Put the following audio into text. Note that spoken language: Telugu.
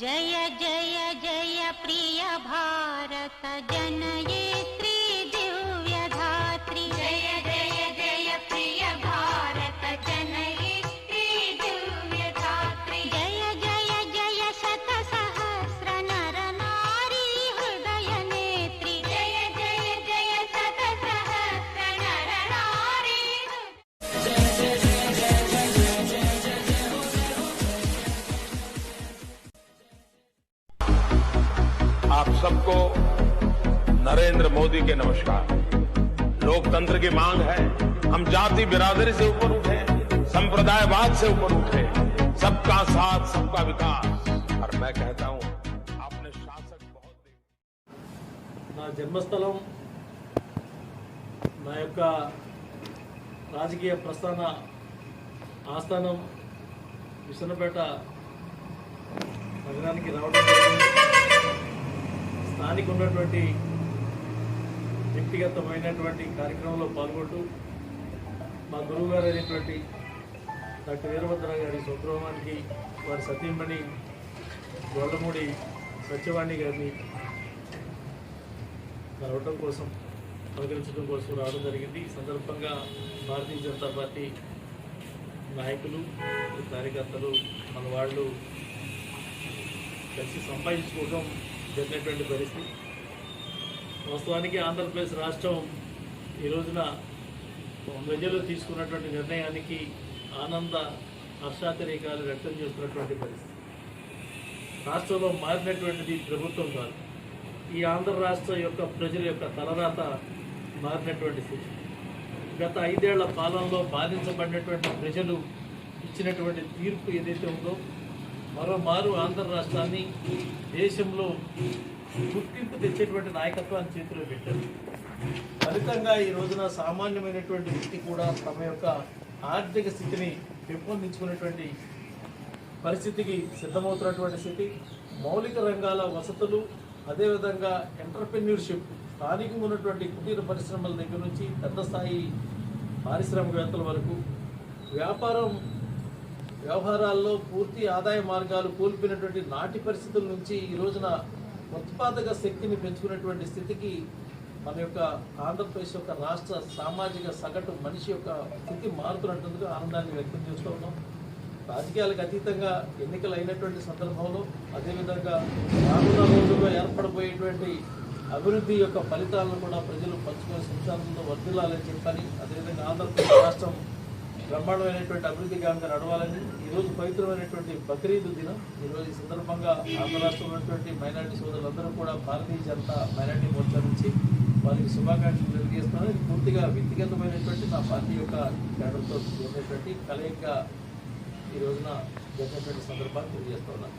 जय जय जय प्रिय भारत जनयित्री आप सबको नरेंद्र मोदी के नमस्कार लोकतंत्र की मांग है हम जाति बिरादरी से ऊपर उठे संप्रदायवाद से ऊपर उठे सबका साथ सबका विकास और मैं कहता हूं आपने शासक बहुत देखा నా జన్మస్థలం నా యొక్క రాజకీయ ప్రస్థాన ఆస్థానం విసనపేట నగరానికి రావడం జరిగింది. స్థానిక ఉన్నటువంటి వ్యక్తిగతమైనటువంటి కార్యక్రమంలో పాల్గొంటూ మా గురువు గారు అయినటువంటి డాక్టర్ వీరభద్ర గారి స్వగృహానికి వారి సతీమణి గొల్లమూడి సత్యవాణి గారిని కలవటం కోసం పలకరించడం కోసం రావడం జరిగింది. ఈ సందర్భంగా భారతీయ జనతా పార్టీ నాయకులు కార్యకర్తలు మన వాళ్ళు కలిసి సంపాదించుకోవడం జరిగినటువంటి పరిస్థితి. వాస్తవానికి ఆంధ్రప్రదేశ్ రాష్ట్రం ఈ రోజున ప్రజలు తీసుకున్నటువంటి నిర్ణయానికి ఆనంద హర్షాతిరేకాలు వ్యక్తం చేస్తున్నటువంటి పరిస్థితి. రాష్ట్రంలో మారినటువంటిది ప్రభుత్వం కాదు. ఈ ఆంధ్ర రాష్ట్ర యొక్క ప్రజల యొక్క తలరాత మారినటువంటి స్థితి. గత ఐదేళ్ళ పాలనలో బాధించబడినటువంటి ప్రజలు ఇచ్చినటువంటి తీర్పు ఏదైతే ఉందో మరోమారు ఆంధ్ర రాష్ట్రాన్ని దేశంలో గుర్తింపు తెచ్చేటువంటి నాయకత్వాన్ని చేతిలో పెట్టారు. ఫలితంగా ఈ రోజున సామాన్యమైనటువంటి వ్యక్తి కూడా తమ యొక్క ఆర్థిక స్థితిని పెంపొందించుకునేటువంటి పరిస్థితికి సిద్ధమవుతున్నటువంటి స్థితి. మౌలిక రంగాల వసతులు అదేవిధంగా ఎంటర్ప్రెన్యూర్షిప్ స్థానికంగా ఉన్నటువంటి కుటీర పరిశ్రమల దగ్గర నుంచి పెద్ద స్థాయి పారిశ్రామికవేత్తల వరకు వ్యాపారం వ్యవహారాల్లో పూర్తి ఆదాయ మార్గాలు కోల్పోయినటువంటి నాటి పరిస్థితుల నుంచి ఈ రోజున ఉత్పాదక శక్తిని పెంచుకునేటువంటి స్థితికి మన యొక్క ఆంధ్రప్రదేశ్ యొక్క రాష్ట్ర సామాజిక సగటు మనిషి యొక్క స్థితి మారుతున్నట్టుగా ఆనందాన్ని వ్యక్తం చేస్తూ ఉన్నాం. రాజకీయాలకు అతీతంగా ఎన్నికలు అయినటువంటి సందర్భంలో అదేవిధంగా రానున్న రోజుల్లో ఏర్పడబోయేటువంటి అభివృద్ధి యొక్క ఫలితాలను కూడా ప్రజలు పంచుకునే సంస్థానంలో వర్ధిల్లాలని చెప్పని అదేవిధంగా ఆంధ్రప్రదేశ్ రాష్ట్రం బ్రహ్మాండమైనటువంటి అభివృద్ధి గాంగా నడవాలని ఈరోజు పవిత్రమైనటువంటి బక్రీద్ దినం. ఈరోజు ఈ సందర్భంగా ఆంధ్ర రాష్ట్రంలో ఉన్నటువంటి మైనార్టీ సోదరులందరూ కూడా భారతీయ జనతా మైనార్టీ మోర్చా నుంచి వారికి శుభాకాంక్షలు తెలియజేస్తున్నాను. ఇది పూర్తిగా వ్యక్తిగతమైనటువంటి నా పార్టీ యొక్క కేడర్తో జరిగినటువంటి కలయిక ఈ రోజున జరిగినటువంటి సందర్భాన్ని తెలియజేస్తున్నాను.